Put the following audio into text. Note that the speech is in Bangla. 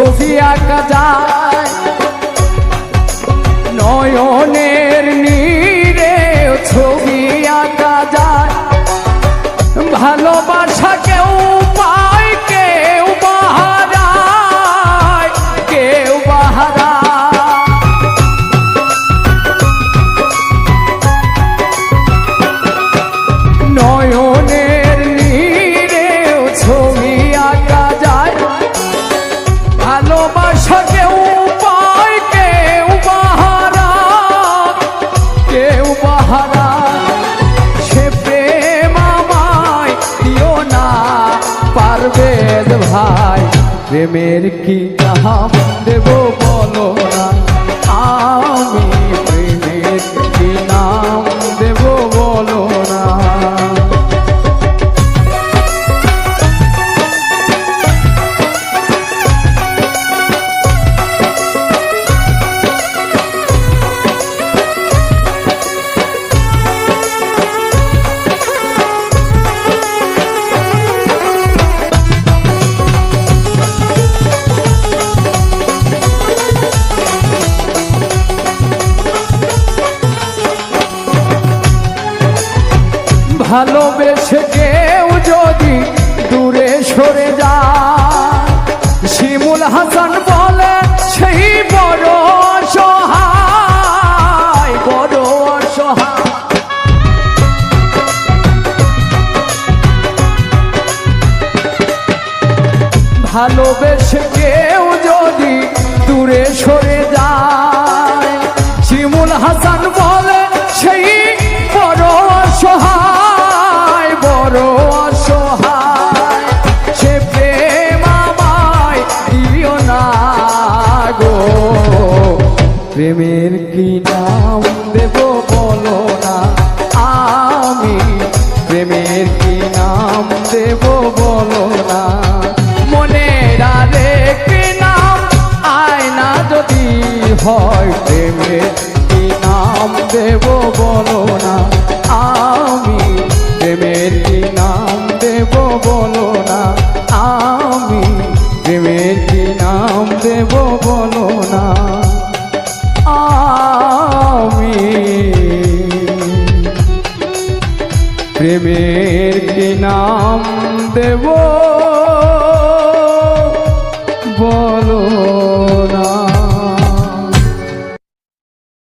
ছবি আঁকা যায়। নয়নের প্রেমের কি নাম দেব বলো? ভালোবেসে কেউ যদি দূরে সরে যায়। শিমুল হাসান বলে, সেই বড় অসহায় বড় অসহায়। ভালোবেসে কেউ প্রেমের কি নাম দেব বলো না। আমি প্রেমের কি নাম দেব বলো না। মনের আরেক নাম, আয়না যদি হয় প্রেমের কি নাম দেব বলো না। আমি প্রেমের দেব।